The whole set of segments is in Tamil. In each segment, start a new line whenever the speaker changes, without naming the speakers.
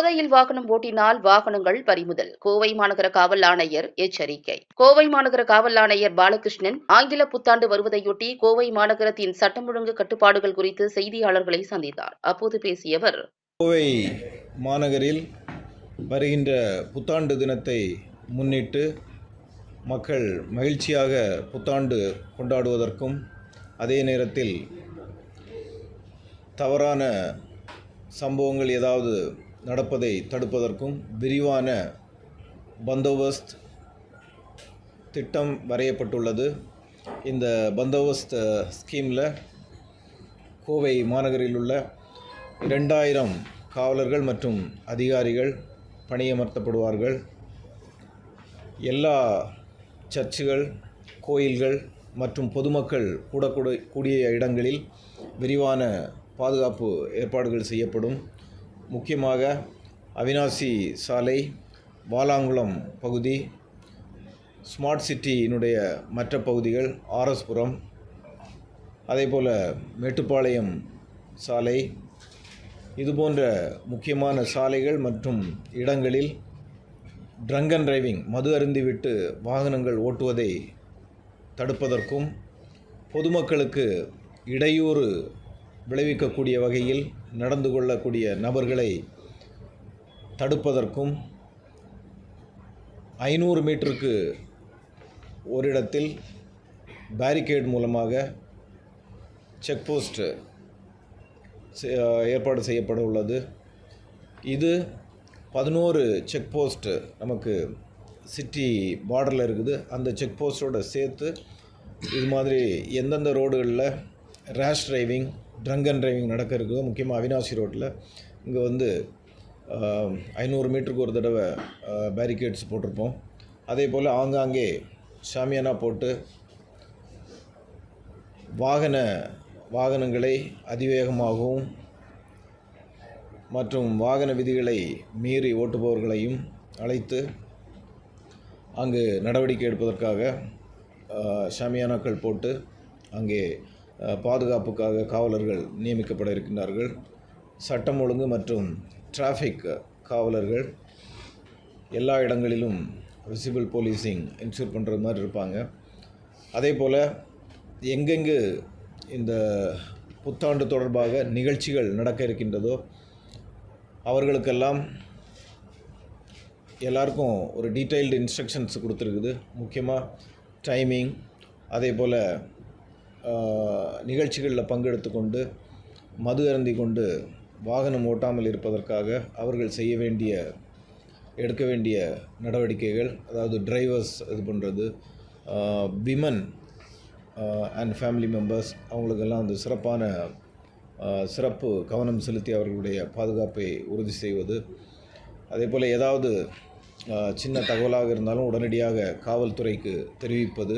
போதையில் வாகனம் ஓட்டினால் வாகனங்கள் பறிமுதல். கோவை மாநகர காவல் ஆணையர் எச்சரிக்கை. கோவை மாநகர காவல் ஆணையர் பாலகிருஷ்ணன் ஆங்கில புத்தாண்டு வருவதையொட்டி கோவை மாநகரத்தின் சட்டம் ஒழுங்கு கட்டுப்பாடுகள் குறித்து செய்தியாளர்களை சந்தித்தார். அப்போது பேசிய அவர்
கோவை மாநகரில் வருகின்ற புத்தாண்டு தினத்தை முன்னிட்டு மக்கள் மகிழ்ச்சியாக புத்தாண்டு கொண்டாடுவதற்கும் அதே நேரத்தில் தவறான சம்பவங்கள் ஏதாவது நடப்பதை தடுப்பதற்கும் விரிவான பந்தோபஸ்த் திட்டம் வரையப்பட்டுள்ளது. இந்த பந்தோபஸ்த் ஸ்கீமில் கோவை மாநகரில் உள்ள இரண்டாயிரம் காவலர்கள் மற்றும் அதிகாரிகள் பணியமர்த்தப்படுவார்கள். எல்லா சர்ச்சுகள் கோயில்கள் மற்றும் பொதுமக்கள் கூடக்கூட கூடிய இடங்களில் விரிவான பாதுகாப்பு ஏற்பாடுகள் செய்யப்படும். முக்கியமாக அவினாசி சாலை வாலாங்குளம் பகுதி ஸ்மார்ட் சிட்டியினுடைய மற்ற பகுதிகள் ஆர்எஸ்புரம் அதேபோல் மேட்டுப்பாளையம் சாலை இதுபோன்ற முக்கியமான சாலைகள் மற்றும் இடங்களில் ட்ரங்க் அண்ட் டிரைவிங் மது அருந்திவிட்டு வாகனங்கள் ஓட்டுவதை தடுப்பதற்கும் பொதுமக்களுக்கு இடையூறு விளைவிக்கக்கூடிய வகையில் நடந்து கொள்ளக்கூடிய நபர்களை தடுப்பதற்கும் ஐநூறு மீட்டருக்கு ஒரு இடத்தில் பேரிகேட் மூலமாக செக் போஸ்ட் ஏற்பாடு செய்யப்பட உள்ளது. இது பதினோரு செக் போஸ்ட்டு நமக்கு சிட்டி பார்டரில் இருக்குது. அந்த செக் போஸ்ட்டோடு சேர்த்து இது மாதிரி எந்தெந்த ரோடுகளில் rash driving drunk and driving நடக்க இருக்குதோ முக்கியமாக அவினாசி ரோட்டில் இங்கே வந்து ஐநூறு மீட்டருக்கு ஒரு தடவை பேரிகேட்ஸ் போட்டிருப்போம். அதே போல் ஆங்காங்கே ஷாமியானா போட்டு வாகன வாகனங்களை அதிவேகமாகவும் மற்றும் வாகன விதிகளை மீறி ஓட்டுபவர்களையும் அழைத்து அங்கு நடவடிக்கை எடுப்பதற்காக ஷாமியானாக்கள் போட்டு அங்கே பாதுகாப்புக்காக காவலர்கள் நியமிக்கப்பட இருக்கின்றார்கள். சட்டம் ஒழுங்கு மற்றும் டிராஃபிக் காவலர்கள் எல்லா இடங்களிலும் விசிபிள் போலீஸிங் இன்சூர் பண்ணுறது மாதிரி இருப்பாங்க. அதே போல் எங்கெங்கு இந்த புத்தாண்டு தொடர்பாக நிகழ்ச்சிகள் நடக்க இருக்கின்றதோ அவர்களுக்கெல்லாம் எல்லாருக்கும் ஒரு டீட்டெயில்டு இன்ஸ்ட்ரக்ஷன்ஸ் கொடுத்துருக்குது. முக்கியமாக டைமிங் அதே போல் நிகழ்ச்சிகளில் பங்கெடுத்து கொண்டு மது அருந்தி கொண்டு வாகனம் ஓட்டாமல் இருப்பதற்காக அவர்கள் செய்ய வேண்டிய எடுக்க வேண்டிய நடவடிக்கைகள் அதாவது டிரைவர்ஸ் இது பண்ணுறது விமன் அண்ட் ஃபேமிலி மெம்பர்ஸ் அவங்களுக்கெல்லாம் வந்து சிறப்பான சிறப்பு கவனம் செலுத்தி அவர்களுடைய பாதுகாப்பை உறுதி செய்வது. அதே போல் ஏதாவது சின்ன தகவலாக இருந்தாலும் உடனடியாக காவல்துறைக்கு தெரிவிப்பது.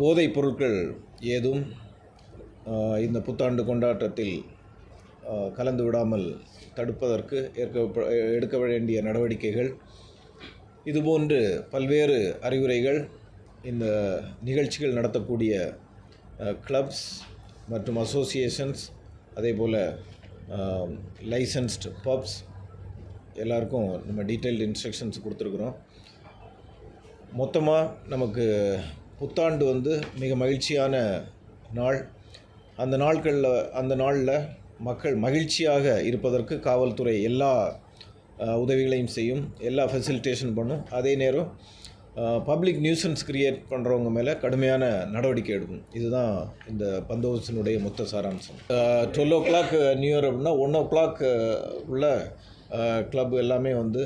போதைப் பொருட்கள் ஏதும் இந்த புத்தாண்டு கொண்டாட்டத்தில் கலந்து விடாமல் தடுப்பதற்கு ஏற்க எடுக்க வேண்டிய நடவடிக்கைகள். இதுபோன்று பல்வேறு அறிவுரைகள் இந்த நிகழ்ச்சிகள் நடத்தக்கூடிய கிளப்ஸ் மற்றும் அசோசியேஷன்ஸ் அதே போல் லைசன்ஸ்டு பப்ஸ் எல்லாருக்கும் நம்ம டீட்டெயில்டு இன்ஸ்ட்ரக்ஷன்ஸ் கொடுத்துருக்குறோம். மொத்தமாக நமக்கு புத்தாண்டு வந்து மிக மகிழ்ச்சியான நாள். அந்த நாட்களில் அந்த நாளில் மக்கள் மகிழ்ச்சியாக இருப்பதற்கு காவல்துறை எல்லா உதவிகளையும் செய்யும் எல்லா ஃபெசிலிட்டேஷன் பண்ணும். அதே நேரம் பப்ளிக் நியூசன்ஸ் க்ரியேட் பண்ணுறவங்க மேலே கடுமையான நடவடிக்கை எடுக்கும். இதுதான் இந்த பந்தோபஸ்தினுடைய மொத்த சாராம்சம். Twelve o'clock new year அப்படின்னா ஒன் ஓ கிளாக் உள்ள கிளப் எல்லாமே வந்து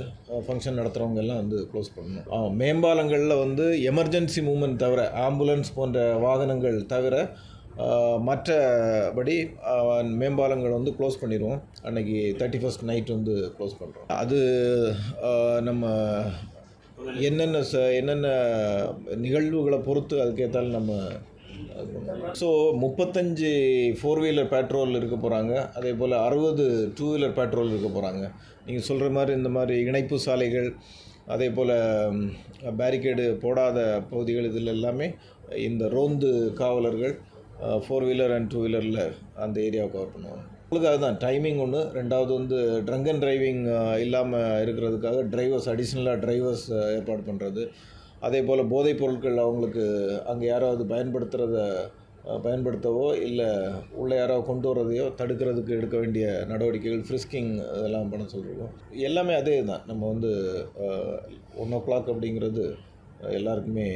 ஃபங்க்ஷன் நடத்துகிறவங்க எல்லாம் வந்து க்ளோஸ் பண்ணணும். மேம்பாலங்களில் வந்து எமர்ஜென்சி மூமெண்ட் தவிர ஆம்புலன்ஸ் போன்ற வாகனங்கள் தவிர மற்றபடி மேம்பாலங்கள் வந்து க்ளோஸ் பண்ணிடுவோம். அன்றைக்கி தேர்ட்டி ஃபஸ்ட் நைட் வந்து க்ளோஸ் பண்ணுறோம் அது நம்ம என்னென்ன ச என்னென்ன நிகழ்வுகளை பொறுத்து அதுக்கேற்றாலும் நம்ம ஸோ முப்பத்தஞ்சு ஃபோர் வீலர் பெட்ரோல் இருக்க போகிறாங்க அதே போல் அறுபது டூ வீலர் பெட்ரோல் இருக்க போகிறாங்க நீங்கள் சொல்கிற மாதிரி இந்த மாதிரி இணைப்பு சாலைகள் அதே போல் பேரிகேடு போடாத பகுதிகள் இதில் எல்லாமே இந்த ரோந்து காவலர்கள் ஃபோர் வீலர் அண்ட் டூ வீலரில் அந்த ஏரியாவை கவர் பண்ணுவாங்க. உங்களுக்கு அதுதான். டைமிங் ஒன்று ரெண்டாவது வந்து ட்ரங்க் அண்ட் டிரைவிங் இல்லாமல் இருக்கிறதுக்காக டிரைவர்ஸ் அடிஷ்னலாக டிரைவர்ஸ் ஏற்பாடு பண்ணுறது அதே போல் போதைப் பொருட்கள் அவங்களுக்கு அங்கே யாராவது பயன்படுத்துகிறத பயன்படுத்தவோ இல்லை உள்ளே யாராவது கொண்டு வர்றதையோ தடுக்கிறதுக்கு எடுக்க வேண்டிய நடவடிக்கைகள் ஃப்ரிஸ்கிங் இதெல்லாம் பண்ண சொல்கிறோம் எல்லாமே அதே தான் நம்ம வந்து ஒன் ஓ கிளாக் அப்படிங்கிறது எல்லாருக்குமே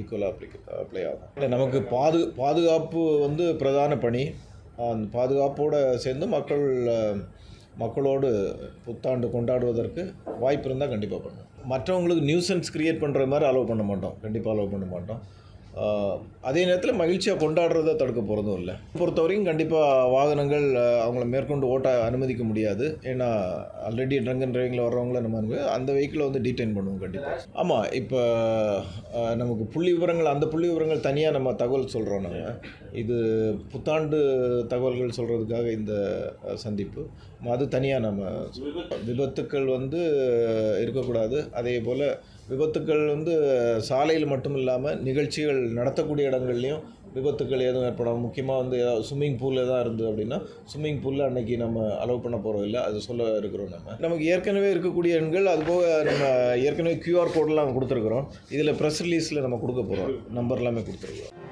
ஈக்குவலாக அப்ளிக் அப்ளை ஆகும். இல்லை நமக்கு பாது பாதுகாப்பு வந்து பிரதான பணி. அந்த பாதுகாப்போடு சேர்ந்து மக்கள் மக்களோடு புத்தாண்டு கொண்டாடுவதற்கு வாய்ப்பு இருந்தால் கண்டிப்பாக பண்ணுவோம். மற்றவங்களுக்கு நியூசன்ஸ் கிரியேட் பண்ணுற மாதிரி அலோவ் பண்ண மாட்டோம். கண்டிப்பாக அலோவ் பண்ண மாட்டோம். அதே நேரத்தில் மகிழ்ச்சியாக கொண்டாடுறத தடுக்க போகிறதும் இல்லை. பொறுத்த வரைக்கும் கண்டிப்பாக வாகனங்கள் அவங்கள மேற்கொண்டு ஓட்ட அனுமதிக்க முடியாது. ஏன்னா ஆல்ரெடி ட்ரங்க் அண்ட் டிரைவிங்கில் வர்றவங்கள நம்ம அந்த வெஹிக்கிளை வந்து டீடைன் பண்ணுவோம் கண்டிப்பாக ஆமாம் இப்போ நமக்கு புள்ளி விவரங்கள் அந்த புள்ளி விவரங்கள் தனியாக நம்ம தகவல் சொல்கிறோம் நம்ம இது புத்தாண்டு தகவல்கள் சொல்கிறதுக்காக இந்த சந்திப்பு. அது தனியாக நம்ம விபத்துக்கள் வந்து இருக்கக்கூடாது. அதே போல் விபத்துக்கள் வந்து சாலையில் மட்டும் இல்லாமல் நிகழ்ச்சிகள் நடத்தக்கூடிய இடங்கள்லையும் விபத்துக்கள் எதுவும் ஏற்படாமல் முக்கியமாக வந்து ஸ்விம்மிங் பூலில் தான் இருந்தது அப்படின்னா ஸ்விம்மிங் பூலில் அன்னைக்கு நம்ம அலோவ் பண்ண போகிறோம் இல்லை அது சொல்ல இருக்கிறோம் நம்ம. நமக்கு ஏற்கனவே இருக்கக்கூடிய எண்கள் அதுபோக நம்ம ஏற்கனவே கியூஆர் கோடெலாம் கொடுத்துருக்குறோம். இதில் ப்ரெஸ் ரிலீஸில் நம்ம கொடுக்க போகிறோம் நம்பர் எல்லாமே கொடுத்துருக்குறோம்.